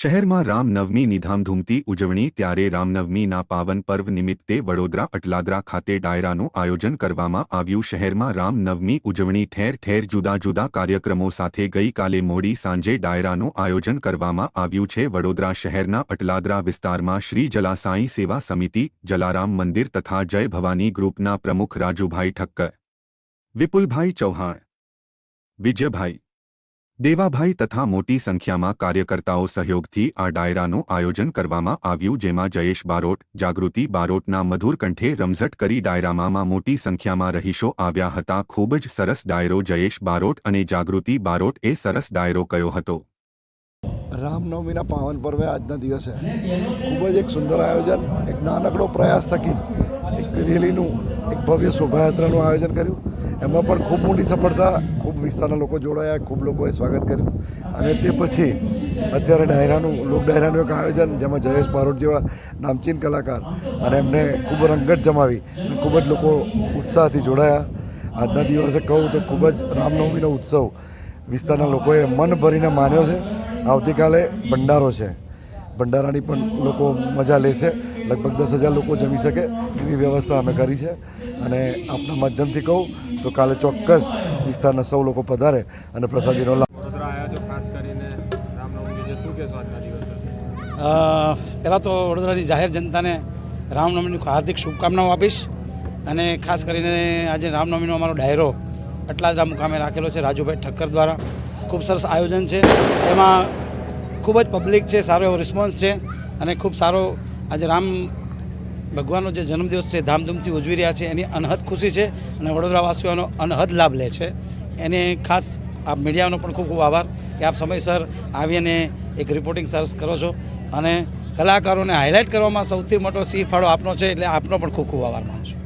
શહેરમાં રામનવમીની ધામધૂમથી ઉજવણી ત્યારે રામનવમીના પાવન પર્વ નિમિત્તે વડોદરા, અટલાદરા ખાતે ડાયરાનું આયોજન કરવામાં આવ્યું. શહેરમાં રામનવમી ઉજવણી ઠેર ઠેર જુદા જુદા કાર્યક્રમો સાથે ગઈકાલે મોડી સાંજે ડાયરાનું આયોજન કરવામાં આવ્યું છે. વડોદરા શહેરના અટલાદરા વિસ્તારમાં શ્રી જલાસાઈ સેવા સમિતિ, જલારામ મંદિર તથા જય ભવાની ગ્રુપના પ્રમુખ રાજુભાઈ ઠક્કર, વિપુલભાઈ ચૌહાણ, વિજયભાઈ દેવાભાઈ તથા મોટી સંખ્યામાં કાર્યકર્તાઓ સહયોગથી આ ડાયરાનું આયોજન કરવામાં આવ્યું, જેમાં જયેશ બારોટ, જાગૃતિ બારોટના મધુર કંઠે રમઝટ કરી ડાયરામાં મોટી સંખ્યામાં રહીશો આવ્યા હતા. ખૂબ જ સરસ ડાયરો જયેશ બારોટ અને જાગૃતિ બારોટ એ સરસ ડાયરો કયો હતો. રામનવમીના પાવન પર્વે આજના દિવસે ખૂબ જ એક સુંદર આયોજન, એક નાનકડો પ્રયાસ થકી એક રેલીનું, એક ભવ્ય શોભાયાત્રાનું આયોજન કર્યું. એમાં પણ ખૂબ મોટી સફળતા, ખૂબ વિસ્તારના લોકો જોડાયા, ખૂબ લોકોએ સ્વાગત કર્યું. અને તે પછી અત્યારે ડાયરાનું, લોક ડાયરાનું એક આયોજન, જેમાં જયેશ બારોટ જેવા નામચીન કલાકાર અને એમને ખૂબ રંગત જમાવી અને ખૂબ જ લોકો ઉત્સાહથી જોડાયા. આજના દિવસે કહું તો ખૂબ જ રામનવમીનો ઉત્સવ વિસ્તારના લોકોએ મન ભરીને માન્યો છે. આવતીકાલે ભંડારો છે. ભંડારાની પણ લોકો મજા લેશે. લગભગ દસ હજાર લોકો જમી શકે એવી વ્યવસ્થા અમે કરી છે. અને આપના માધ્યમથી કહું તો કાલે ચોક્કસ વિસ્તારના સૌ લોકો પધારે અને પ્રસાદીનો લાભ પહેલાં તો વડોદરાની જાહેર જનતાને રામનવમીની હાર્દિક શુભકામનાઓ આપીશ અને ખાસ કરીને આજે રામનવમીનો અમારો ડાયરો અટલાદરા મુકામે રાખેલો છે રાજુભાઈ ઠક્કર દ્વારા. ખૂબ સરસ આયોજન છે. એમાં ખૂબ જ પબ્લિક છે સારો એવો રિસ્પોન્સ છે અને ખૂબ સારો આજે રામ ભગવાનનો જે જન્મદિવસ છે, ધામધૂમથી ઉજવી રહ્યા છે, એની અનહદ ખુશી છે અને વડોદરાવાસીઓનો અનહદ લાભ લે છે. એને ખાસ આપ મીડિયાનો પણ ખૂબ ખૂબ આભાર કે આપ સમયસર આવીને એક રિપોર્ટિંગ સરસ કરો છો અને કલાકારોને હાઇલાઇટ કરવામાં સૌથી મોટો સી ફાળો આપનો છે એટલે આપનો પણ ખૂબ ખૂબ આભાર માનું છું.